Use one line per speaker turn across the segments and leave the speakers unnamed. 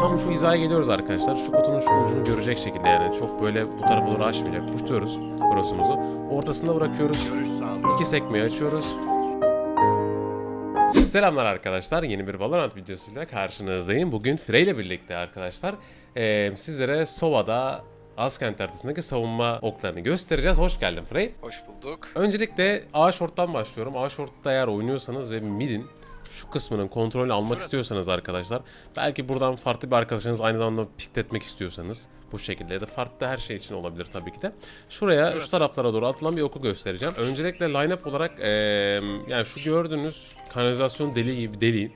tam şu hizaya geliyoruz arkadaşlar. Şu kutunun şu ucunu görecek şekilde yani. Çok böyle bu tarafa doğru açmayacak. Tutuyoruz cross'umuzu. Ortasında bırakıyoruz. İki sekmeyi açıyoruz. Selamlar arkadaşlar. Yeni bir Valorant videosuyla karşınızdayım. Bugün Frey ile birlikte arkadaşlar eee, sizlere Sova'da Askent haritasındaki savunma oklarını göstereceğiz. Hoş geldin Frey.
Hoş bulduk.
Öncelikle A short'tan başlıyorum. A short'ta eğer oynuyorsanız ve midin şu kısmının kontrolünü almak
Şurası.
istiyorsanız arkadaşlar belki buradan farklı bir arkadaşınız aynı zamanda pikletmek istiyorsanız bu şekilde ya da farklı her şey için olabilir tabii ki de. Şuraya
Şurası.
şu taraflara doğru atılan bir oku göstereceğim. Öncelikle line-up olarak eee, yani şu gördüğünüz kanalizasyon deliği gibi deliğin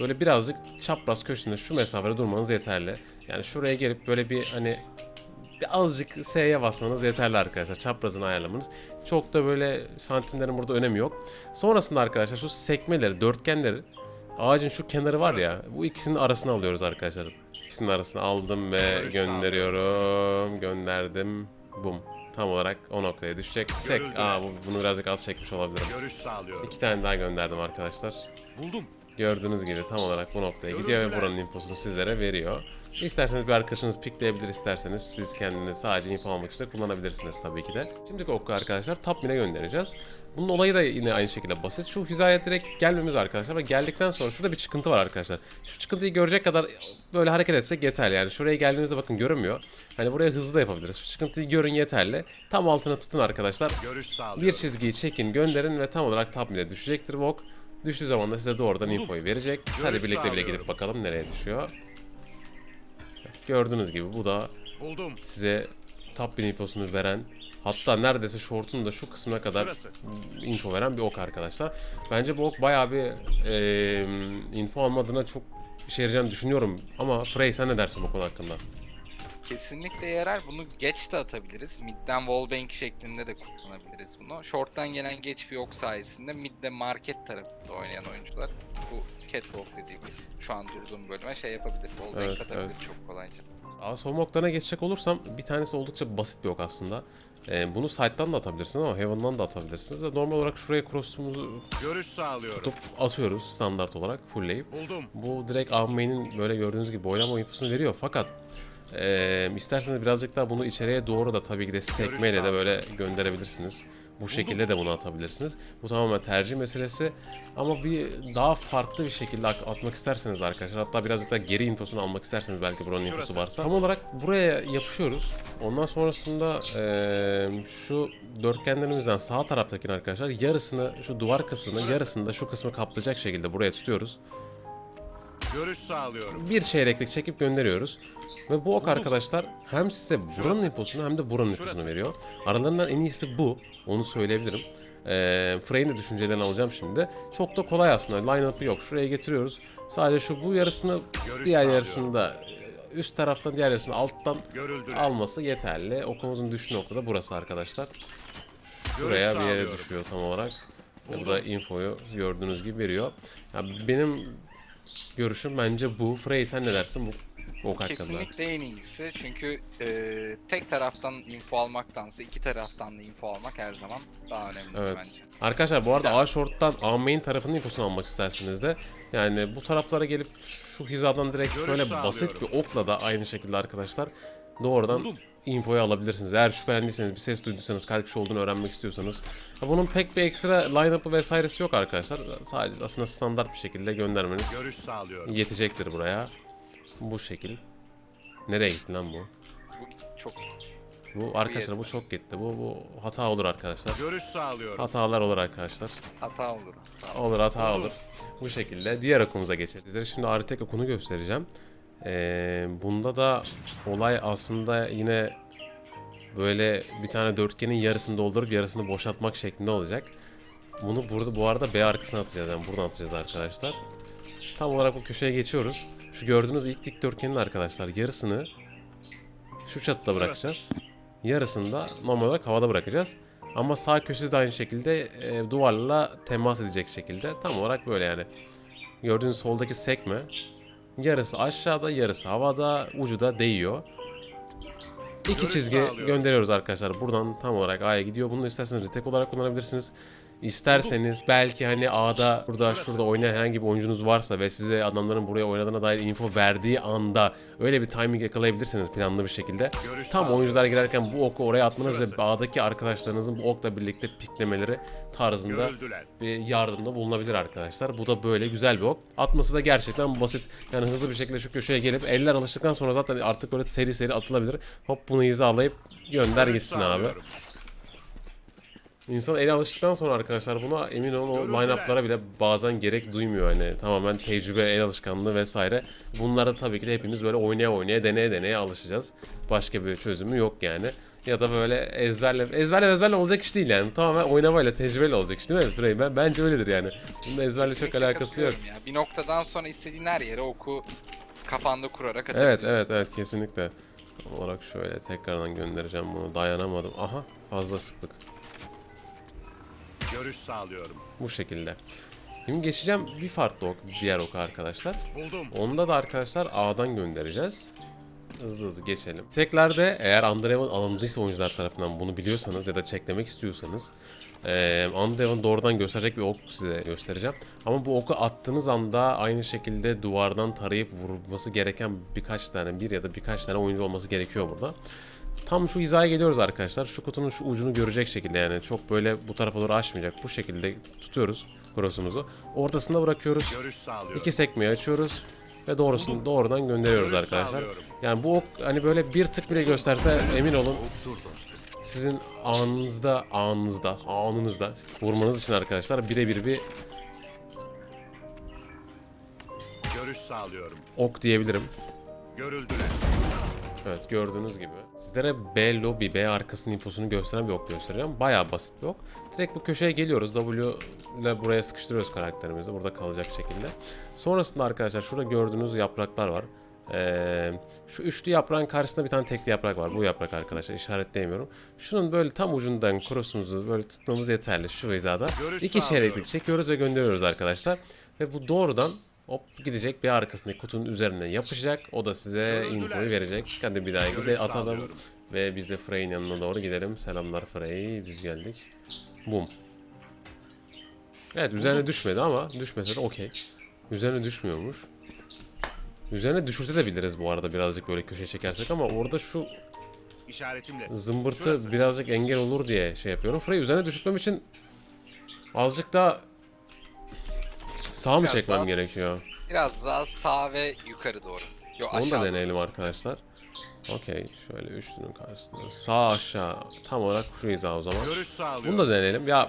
böyle birazcık çapraz köşesinde şu mesafede durmanız yeterli. Yani şuraya gelip böyle bir hani bir azıcık S'ye basmanız yeterli arkadaşlar. Çaprazını ayarlamanız. Çok da böyle santimlerin burada önemi yok. Sonrasında arkadaşlar şu sekmeleri, dörtgenleri ağacın şu kenarı var ya bu ikisinin arasına alıyoruz arkadaşlar. İkisinin arasına aldım ve gönderiyorum. Gönderdim. Bum. Tam olarak o noktaya düşecek. Tek. Aa bu, bunu birazcık az çekmiş olabilirim.
Görüş sağlıyorum.
İki tane daha gönderdim arkadaşlar.
Buldum.
Gördüğünüz gibi tam olarak bu noktaya gidiyor ve buranın infosunu sizlere veriyor. İsterseniz bir arkadaşınız pikleyebilir, isterseniz siz kendiniz sadece info almak için de kullanabilirsiniz tabii ki de. Şimdiki oku arkadaşlar top min'e göndereceğiz. Bunun olayı da yine aynı şekilde basit. Şu hizaya direkt gelmemiz arkadaşlar ve geldikten sonra şurada bir çıkıntı var arkadaşlar. Şu çıkıntıyı görecek kadar böyle hareket etsek yeterli. Yani şuraya geldiğimizde bakın görünmüyor. Hani buraya hızlı da yapabiliriz. Şu çıkıntıyı görün yeterli. Tam altına tutun arkadaşlar. Bir çizgiyi çekin gönderin ve tam olarak top min'e düşecektir bu ok. Düştüğü zaman da size doğrudan
Buldum.
infoyu verecek. Hadi
Görüş
birlikte bile gidip bakalım nereye düşüyor. Gördüğünüz gibi bu da
Buldum.
size top bin infosunu veren hatta neredeyse short'un da şu kısmına kadar info veren bir ok arkadaşlar. Bence bu ok bayağı bir eee info almadığına çok işe yarayacağını düşünüyorum. Ama Frey sen ne dersin bu konu hakkında?
Kesinlikle yarar. Bunu geç de atabiliriz. Mid'den wallbang şeklinde de kullanabiliriz bunu. Short'tan gelen geç bir ok sayesinde mid'de market tarafında oynayan oyuncular bu catwalk dediğimiz şu an durduğum bölüme şey yapabilir. Wallbang
Evet,
atabilir
evet.
çok kolayca.
Aa, savunma oklarına geçecek olursam bir tanesi oldukça basit bir ok aslında. Eee, bunu side'dan da atabilirsiniz ama heaven'dan da atabilirsiniz. Normal olarak şuraya cross'umuzu
Görüş sağlıyorum.
tutup atıyoruz standart olarak fullleyip.
Buldum.
Bu direkt Avmain'in böyle gördüğünüz gibi oynama infosunu veriyor fakat eee isterseniz birazcık daha bunu içeriye doğru da tabii ki de sekmeyle de böyle gönderebilirsiniz. Bu şekilde de bunu atabilirsiniz. Bu tamamen tercih meselesi. Ama bir daha farklı bir şekilde at- atmak isterseniz arkadaşlar hatta birazcık daha geri infosunu almak isterseniz belki buranın infosu varsa. Tam olarak buraya yapışıyoruz. Ondan sonrasında eee, şu dörtgenlerimizden sağ taraftakini arkadaşlar yarısını şu duvar kısmını yarısını da şu kısmı kaplayacak şekilde buraya tutuyoruz
Görüş sağlıyorum.
bir çeyreklik çekip gönderiyoruz. Ve bu ok arkadaşlar hem size buranın infosunu hem de buranın infosunu veriyor. Aralarından en iyisi bu. Onu söyleyebilirim. Ee, Frey'in de düşüncelerini alacağım şimdi. Çok da kolay aslında. Line-up'ı yok. Şuraya getiriyoruz. Sadece şu bu yarısını
Görüş
diğer
sağlıyorum.
yarısını da e, üst taraftan diğer yarısını alttan
Görüldüler.
alması yeterli. Okumuzun düştüğü nokta da burası arkadaşlar. Şuraya bir yere düşüyor tam olarak. Ve bu da infoyu gördüğünüz gibi veriyor. Ya benim görüşüm bence bu. Frey sen ne dersin bu ok hakkında?
Kesinlikle en iyisi çünkü e, tek taraftan info almaktansa iki taraftan da info almak her zaman daha önemli
Evet.
bence.
Arkadaşlar bu arada A short'tan A main tarafının infosunu almak isterseniz de yani bu taraflara gelip şu hizadan direkt
Görüş
şöyle
sağlıyorum.
basit bir okla da aynı şekilde arkadaşlar doğrudan
Buldum.
İnfoyu alabilirsiniz. Eğer şüphelendiyseniz, bir ses duyduysanız, kaç kişi olduğunu öğrenmek istiyorsanız. Ha, bunun pek bir ekstra line-up'ı vesairesi yok arkadaşlar. Sadece aslında standart bir şekilde göndermeniz
Görüş sağlıyorum.
yetecektir buraya. Bu şekil. Nereye gitti lan bu?
Bu çok
Bu arkadaşlar bu çok gitti. Bu bu hata olur arkadaşlar.
Görüş sağlıyorum.
Hatalar olur arkadaşlar.
hata olur. Hata.
Olur hata
Olur.
olur. Bu şekilde diğer okumuza geçelim. Sizlere şimdi Aritek okunu göstereceğim. Ee, bunda da olay aslında yine böyle bir tane dörtgenin yarısını doldurup yarısını boşaltmak şeklinde olacak. Bunu burada bu arada B arkasına atacağız. Yani buradan atacağız arkadaşlar. Tam olarak bu köşeye geçiyoruz. Şu gördüğünüz ilk dikdörtgenin arkadaşlar yarısını şu çatıda bırakacağız. Yarısını da normal olarak havada bırakacağız. Ama sağ köşesi de aynı şekilde e, duvarla temas edecek şekilde. Tam olarak böyle yani. Gördüğünüz soldaki sekme yarısı aşağıda, yarısı havada, ucu da değiyor. İki çizgi gönderiyoruz arkadaşlar. Buradan tam olarak A'ya gidiyor. Bunu isterseniz retake olarak kullanabilirsiniz. İsterseniz belki hani A'da burada şurada oynayan herhangi bir oyuncunuz varsa ve size adamların buraya oynadığına dair info verdiği anda öyle bir timing yakalayabilirsiniz planlı bir şekilde. Tam oyuncular girerken bu oku oraya atmanız ve A'daki arkadaşlarınızın bu okla birlikte piklemeleri tarzında bir yardımda bulunabilir arkadaşlar. Bu da böyle güzel bir ok. Atması da gerçekten basit. Yani hızlı bir şekilde şu köşeye gelip eller alıştıktan sonra zaten artık böyle seri seri atılabilir. Hop bunu hizalayıp gönder gitsin abi. İnsan ele alıştıktan sonra arkadaşlar buna emin olun o line-up'lara bile bazen gerek duymuyor hani tamamen tecrübe, el alışkanlığı vesaire. Bunlara tabii ki de hepimiz böyle oynaya oynaya, deneye deneye alışacağız. Başka bir çözümü yok yani. Ya da böyle ezberle, ezberle ezberle olacak iş değil yani. Tamamen oynamayla, tecrübeyle olacak iş değil mi Frey? Ben, bence öyledir yani. Bunun ezberle çok alakası yok.
Ya. Bir noktadan sonra istediğin her yere oku kafanda kurarak
Evet evet evet kesinlikle. Tam olarak şöyle tekrardan göndereceğim bunu. Dayanamadım. Aha fazla sıktık.
Görüş sağlıyorum.
Bu şekilde. Şimdi geçeceğim bir farklı ok, diğer oka arkadaşlar.
Buldum.
Onda da arkadaşlar A'dan göndereceğiz. Hızlı hızlı geçelim. Teklerde eğer Andreev'in alındıysa oyuncular tarafından bunu biliyorsanız ya da çeklemek istiyorsanız eee Andreev'in doğrudan gösterecek bir ok size göstereceğim. Ama bu oku attığınız anda aynı şekilde duvardan tarayıp vurması gereken birkaç tane bir ya da birkaç tane oyuncu olması gerekiyor burada. Tam şu hizaya geliyoruz arkadaşlar. Şu kutunun şu ucunu görecek şekilde yani çok böyle bu tarafa doğru açmayacak. Bu şekilde tutuyoruz cross'umuzu. Ortasında bırakıyoruz. İki sekmeyi açıyoruz ve doğrusunu doğrudan gönderiyoruz arkadaşlar. Yani bu ok hani böyle bir tık bile gösterse emin olun sizin anınızda anınızda anınızda vurmanız için arkadaşlar birebir bir
Görüş sağlıyorum.
ok diyebilirim.
Görüldüler.
Evet gördüğünüz gibi. Sizlere B lobby, B arkasının infosunu gösteren bir ok göstereceğim. Bayağı basit bir ok. Direkt bu köşeye geliyoruz. W ile buraya sıkıştırıyoruz karakterimizi. Burada kalacak şekilde. Sonrasında arkadaşlar şurada gördüğünüz yapraklar var. Ee, şu üçlü yaprağın karşısında bir tane tekli yaprak var. Bu yaprak arkadaşlar işaretleyemiyorum. Şunun böyle tam ucundan cross'umuzu böyle tutmamız yeterli şu hizada. İki çeyreklik çekiyoruz ve gönderiyoruz arkadaşlar. Ve bu doğrudan hop gidecek bir arkasındaki kutunun üzerine yapışacak. O da size infoyu verecek. Hadi bir daha gidelim atalım. Ve biz de Frey'in yanına doğru gidelim. Selamlar Frey. Biz geldik. Bum. Evet üzerine düşmedi ama düşmese de okey. Üzerine düşmüyormuş. Üzerine düşürtebiliriz bu arada birazcık böyle köşeye çekersek ama orada şu
İşaretimle.
zımbırtı birazcık engel olur diye şey yapıyorum. Frey üzerine düşürtmem için azıcık daha sağ mı
Biraz
çekmem
daha-
gerekiyor?
Biraz daha sağ ve yukarı doğru. Yo
Onu da
aşağı doğru.
deneyelim arkadaşlar. Okey şöyle üçlünün karşısında sağ aşağı tam olarak hiza o zaman.
Görüş sağlıyorum.
Bunu da deneyelim. Ya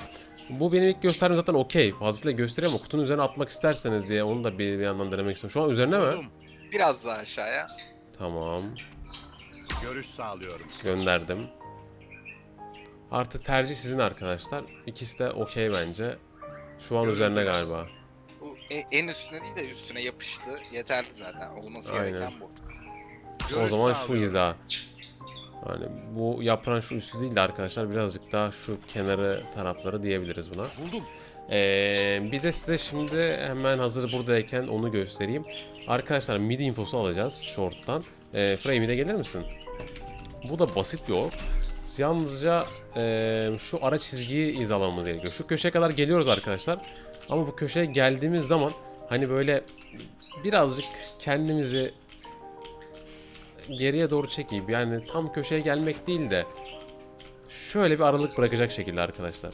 bu benim ilk gösterdiğim zaten okey. Fazlasıyla gösteriyor ama kutunun üzerine atmak isterseniz diye onu da bir, bir yandan denemek istiyorum. Şu an üzerine mi?
Biraz daha aşağıya.
Tamam.
Görüş sağlıyorum.
Gönderdim. Artık tercih sizin arkadaşlar. İkisi de okey bence. Şu an üzerine galiba.
E- en üstüne değil de üstüne yapıştı. Yeterli zaten. Olması
Aynen.
gereken bu.
o
Görüş
zaman şu
sağlıyorum.
hiza. Yani bu yaprağın şu üstü değil de arkadaşlar birazcık daha şu kenarı tarafları diyebiliriz buna.
Buldum.
Ee, bir de size şimdi hemen hazır buradayken onu göstereyim. Arkadaşlar mid infosu alacağız short'tan. Ee, Frey mid'e gelir misin? Bu da basit bir ok. Yalnızca ee, şu ara çizgiyi izalamamız gerekiyor. Şu köşeye kadar geliyoruz arkadaşlar. Ama bu köşeye geldiğimiz zaman hani böyle birazcık kendimizi geriye doğru çekeyim. Yani tam köşeye gelmek değil de şöyle bir aralık bırakacak şekilde arkadaşlar.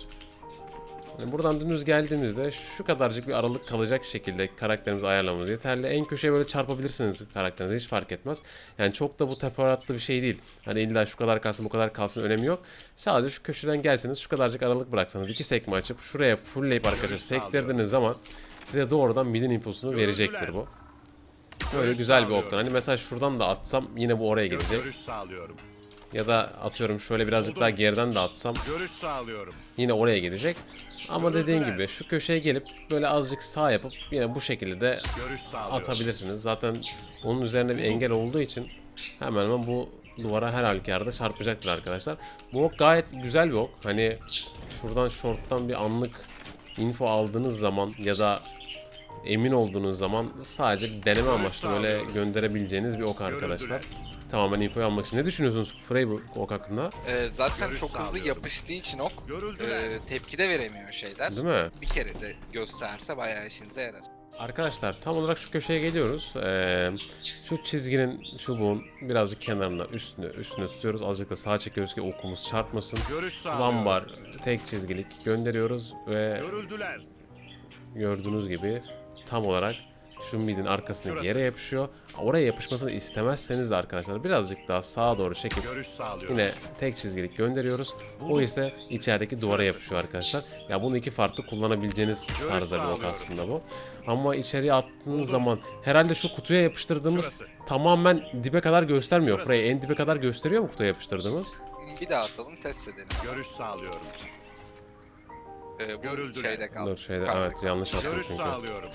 Yani buradan dümdüz geldiğimizde şu kadarcık bir aralık kalacak şekilde karakterimizi ayarlamamız yeterli. En köşeye böyle çarpabilirsiniz karakterinize hiç fark etmez. Yani çok da bu teferruatlı bir şey değil. Hani illa şu kadar kalsın bu kadar kalsın önemi yok. Sadece şu köşeden gelseniz şu kadarcık aralık bıraksanız iki sekme açıp şuraya fullleyip arkadaşlar sektirdiğiniz zaman size doğrudan midin infosunu verecektir bu. Böyle güzel bir oktan. Hani mesela şuradan da atsam yine bu oraya gidecek.
Görüş sağlıyorum.
Ya da atıyorum şöyle birazcık
Buldum.
daha geriden de atsam
Görüş sağlıyorum.
yine oraya gidecek. Ama dediğim gibi şu köşeye gelip böyle azıcık sağ yapıp yine bu şekilde de atabilirsiniz. Zaten onun üzerine bir engel olduğu için hemen hemen bu duvara her halükarda çarpacaktır arkadaşlar. Bu ok gayet güzel bir ok. Hani şuradan short'tan bir anlık info aldığınız zaman ya da emin olduğunuz zaman sadece deneme amaçlı böyle gönderebileceğiniz bir ok arkadaşlar. Tamamen infoyu almak için. Ne düşünüyorsunuz Frey bu ok hakkında?
Ee, zaten
Görüş
çok hızlı
sağlıyorum.
yapıştığı için ok e, tepki de veremiyor şeyler.
Değil mi?
Bir kere de gösterse bayağı işinize yarar.
Arkadaşlar tam olarak şu köşeye geliyoruz. Ee, şu çizginin çubuğun birazcık kenarına üstüne üstüne tutuyoruz. Azıcık da sağa çekiyoruz ki okumuz çarpmasın.
Görüş sağlıyorum.
Lambar tek çizgilik gönderiyoruz ve
Görüldüler.
gördüğünüz gibi tam olarak şu midin arkasındaki
Şurası.
yere yapışıyor. Oraya yapışmasını istemezseniz de arkadaşlar birazcık daha sağa doğru çekip
Görüş sağlıyorum.
yine tek çizgilik gönderiyoruz. O
Buldum.
ise içerideki duvara
Şurası.
yapışıyor arkadaşlar. Ya bunu iki farklı kullanabileceğiniz
Görüş
tarzda bir ok aslında bu. Ama içeriye attığınız
Buldum.
zaman herhalde şu kutuya yapıştırdığımız
Şurası.
tamamen dibe kadar göstermiyor.
Şurası.
Frey en dibe kadar gösteriyor mu kutuya yapıştırdığımız?
Bir daha atalım test edelim.
Görüş sağlıyorum.
Ee, bu
Görüldüler.
şeyde kaldı.
Dur şeyde
Kaldı,
evet yanlış attım
Görüş
çünkü.
sağlıyorum.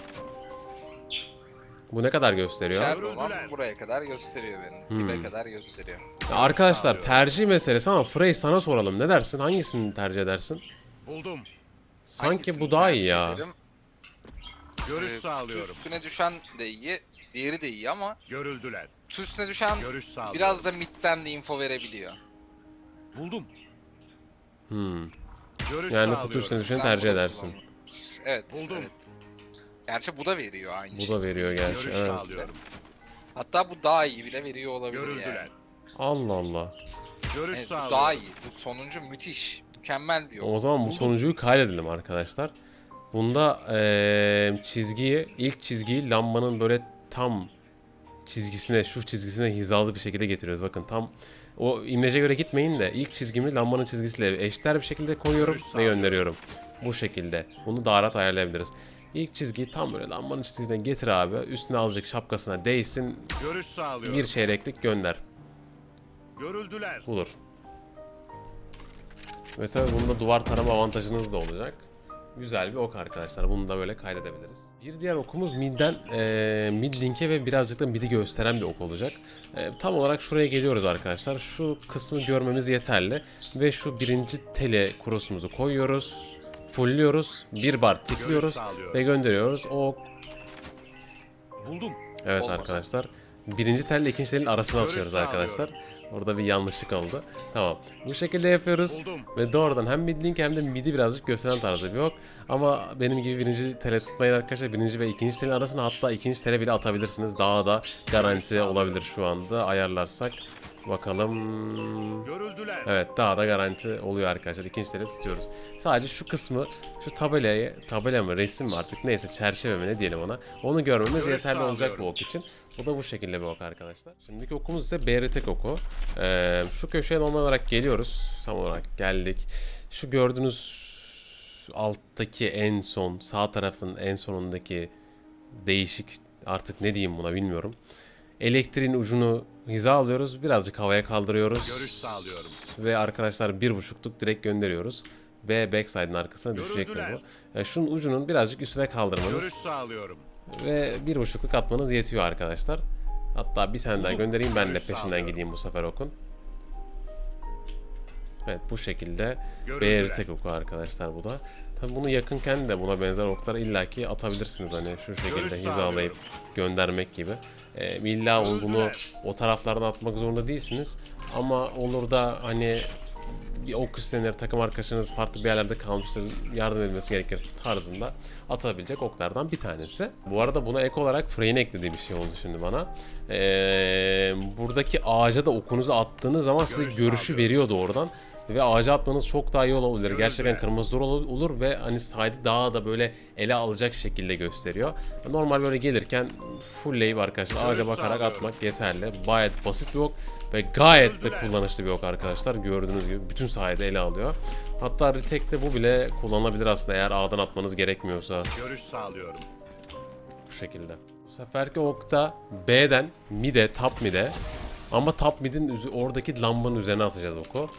Bu ne kadar gösteriyor?
İçeride olan buraya kadar gösteriyor benim.
Hmm.
Dibe kadar gösteriyor.
Ya Arkadaşlar tercih meselesi ama Frey sana soralım. Ne dersin? Hangisini tercih edersin?
Buldum.
Sanki
Hangisini
bu daha iyi ya.
ederim?
Görüş
Ee,
sağlıyorum.
Üstüne düşen de iyi, diğeri de iyi ama
Görüldüler.
üstüne düşen
Görüş sağlıyorum.
biraz da midden de info verebiliyor.
Buldum.
Hmm.
Görüş
Yani
sağlıyorum.
kutu üstüne düşeni tercih edersin.
Evet,
Buldum.
evet. Gerçi bu da veriyor aynı
Bu
şey.
da veriyor gerçi.
Görüş
Evet.
sağlıyorum.
Hatta bu daha iyi bile veriyor olabilir
Görüldüler.
yani.
Allah Allah.
Görüş
Evet, bu
sağlıyorum.
daha iyi. Bu sonuncu müthiş. Mükemmel bir yol.
O zaman bu
Buldum.
sonuncuyu kaydedelim arkadaşlar. Bunda eee, çizgiyi, ilk çizgiyi lambanın böyle tam çizgisine, şu çizgisine hizalı bir şekilde getiriyoruz. Bakın tam o imlece göre gitmeyin de ilk çizgimi lambanın çizgisiyle eşdeğer bir şekilde koyuyorum
Görüş
ve
sağlıyorum.
gönderiyorum. Bu şekilde. Bunu daha rahat ayarlayabiliriz. İlk çizgiyi tam böyle lambanın çizgisine getir abi. Üstüne azıcık şapkasına değsin.
Görüş sağlıyorum.
Bir çeyreklik gönder.
Görüldüler.
Bulur. Ve tabi bunda duvar tarama avantajınız da olacak. Güzel bir ok arkadaşlar. Bunu da böyle kaydedebiliriz. Bir diğer okumuz midden e, mid linke ve birazcık da midi gösteren bir ok olacak. E, tam olarak şuraya geliyoruz arkadaşlar. Şu kısmı görmemiz yeterli. Ve şu birinci tele cross'umuzu koyuyoruz. Fullliyoruz. Bir bar tıklıyoruz. Ve gönderiyoruz. O
Buldum.
Evet
Olmaz.
arkadaşlar. Birinci telle ikinci telin arasına
Görüş
atıyoruz arkadaşlar. Orada bir yanlışlık oldu. Tamam. Bu şekilde yapıyoruz.
Buldum.
Ve doğrudan hem mid link hem de midi birazcık gösteren tarzda bir ok. Ama benim gibi birinci tele tutmayın arkadaşlar. Birinci ve ikinci telin arasına hatta ikinci tele bile atabilirsiniz. Daha da garanti olabilir şu anda ayarlarsak. Bakalım.
Görüldüler.
Evet daha da garanti oluyor arkadaşlar. İkinci tele tutuyoruz. Sadece şu kısmı, şu tabelayı, tabela mı, resim mi artık neyse çerçeve mi ne diyelim ona. Onu görmemiz
Görüş
yeterli olacak bu ok için. Bu da bu şekilde bir ok arkadaşlar. Şimdiki okumuz ise BRT oku. Ee, şu köşeye normal olarak geliyoruz. Tam olarak geldik. Şu gördüğünüz alttaki en son, sağ tarafın en sonundaki değişik artık ne diyeyim buna bilmiyorum. Elektriğin ucunu hiza alıyoruz. Birazcık havaya kaldırıyoruz.
Görüş sağlıyorum.
Ve arkadaşlar bir buçukluk direkt gönderiyoruz. Ve backside'ın arkasına düşecektir bu. Yani şunun ucunun birazcık üstüne kaldırmanız
Görüş sağlıyorum.
ve bir buçukluk atmanız yetiyor arkadaşlar. Hatta bir tane daha göndereyim ben de peşinden
sağlıyorum.
gideyim bu sefer okun. Evet bu şekilde
Görüldüler.
BRT oku arkadaşlar bu da. Tabi bunu yakınken de buna benzer okları illaki atabilirsiniz hani şu şekilde hizalayıp göndermek gibi. Ee, illa bunu o taraflardan atmak zorunda değilsiniz. Ama olur da hani bir ok istenir, takım arkadaşınız farklı bir yerlerde kalmıştır, yardım edilmesi gerekir tarzında atabilecek oklardan bir tanesi. Bu arada buna ek olarak Frey'in eklediği bir şey oldu şimdi bana. Ee, buradaki ağaca da okunuzu attığınız zaman size
Görüş
görüşü
sağlıyorum.
veriyor doğrudan. Ve ağaca atmanız çok daha iyi olabilir.
Görüldüler.
Gerçekten kırmızı zor ol- olur ve hani side'i daha da böyle ele alacak şekilde gösteriyor. Normal böyle gelirken fullleyip arkadaşlar ağaca bakarak atmak yeterli. Gayet basit bir ok ve gayet de kullanışlı bir ok arkadaşlar. Gördüğünüz gibi bütün sahayı ele alıyor. Hatta retake'de bu bile kullanılabilir aslında eğer A'dan atmanız gerekmiyorsa
Görüş sağlıyorum.
bu şekilde. Bu seferki okta B'den mid'e, top mid'e ama top mid'in oradaki lambanın üzerine atacağız oku.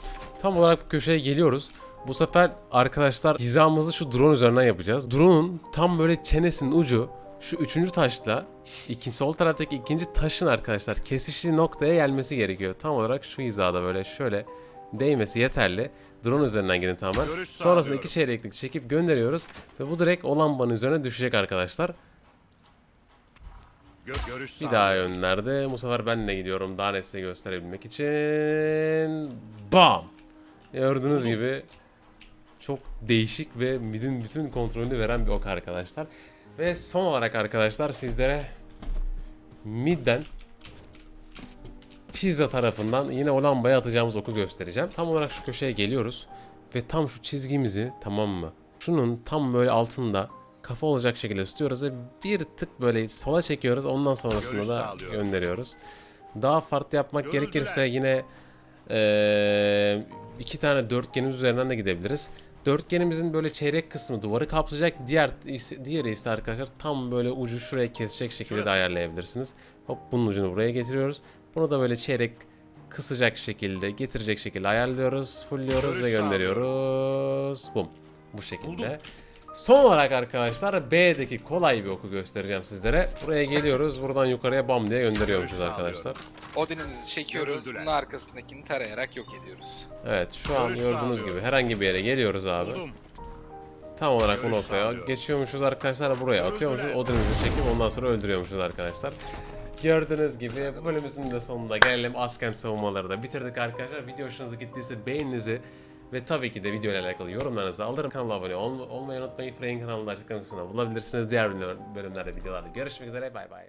Tam olarak bu köşeye geliyoruz. Bu sefer arkadaşlar hizamızı şu drone üzerinden yapacağız. Drone'un tam böyle çenesinin ucu şu üçüncü taşla ikinci sol taraftaki ikinci taşın arkadaşlar kesiştiği noktaya gelmesi gerekiyor. Tam olarak şu hizada böyle şöyle değmesi yeterli. Drone üzerinden gidin tamamen. Sonrasında iki çeyreklik çekip gönderiyoruz ve bu direkt o lambanın üzerine düşecek arkadaşlar.
Gö- görüş
Bir daha yönlerde. Bu sefer ben de gidiyorum daha net size gösterebilmek için. Bam! Gördüğünüz gibi çok değişik ve midin bütün kontrolünü veren bir ok arkadaşlar. Ve son olarak arkadaşlar sizlere midden pizza tarafından yine o lambaya atacağımız oku göstereceğim. Tam olarak şu köşeye geliyoruz ve tam şu çizgimizi tamam mı? Şunun tam böyle altında kafa olacak şekilde tutuyoruz ve bir tık böyle sola çekiyoruz. Ondan sonrasında
Görüş
da gönderiyoruz. Daha farklı yapmak
Görüldüler.
gerekirse yine eee, iki tane dörtgenimiz üzerinden de gidebiliriz. Dörtgenimizin böyle çeyrek kısmı duvarı kaplayacak. Diğer diğeri ise arkadaşlar tam böyle ucu şuraya kesecek şekilde de
Şurası.
ayarlayabilirsiniz. Hop bunun ucunu buraya getiriyoruz. Bunu da böyle çeyrek kısacak şekilde, getirecek şekilde ayarlıyoruz, fullliyoruz ve gönderiyoruz. Bum. Bu şekilde.
Buldum.
Son olarak arkadaşlar B'deki kolay bir oku göstereceğim sizlere. Buraya geliyoruz. Buradan yukarıya bam diye gönderiyormuşuz arkadaşlar.
Odin'imizi çekiyoruz. Bunun arkasındakini tarayarak yok ediyoruz.
Evet şu an gördüğünüz gibi herhangi bir yere geliyoruz abi. Tam olarak bu noktaya geçiyormuşuz arkadaşlar buraya atıyormuşuz. Odin'imizi çekip ondan sonra öldürüyormuşuz arkadaşlar. Gördüğünüz gibi bölümümüzün de sonunda gelelim Askent savunmaları da bitirdik arkadaşlar. Video hoşunuza gittiyse beğeninizi ve tabii ki de video ile alakalı yorumlarınızı alırım. Kanala abone ol- olmayı unutmayın. Frey'in kanalında açıklama kısmında bulabilirsiniz. Diğer bölümlerde videolarda görüşmek üzere. Bay bay.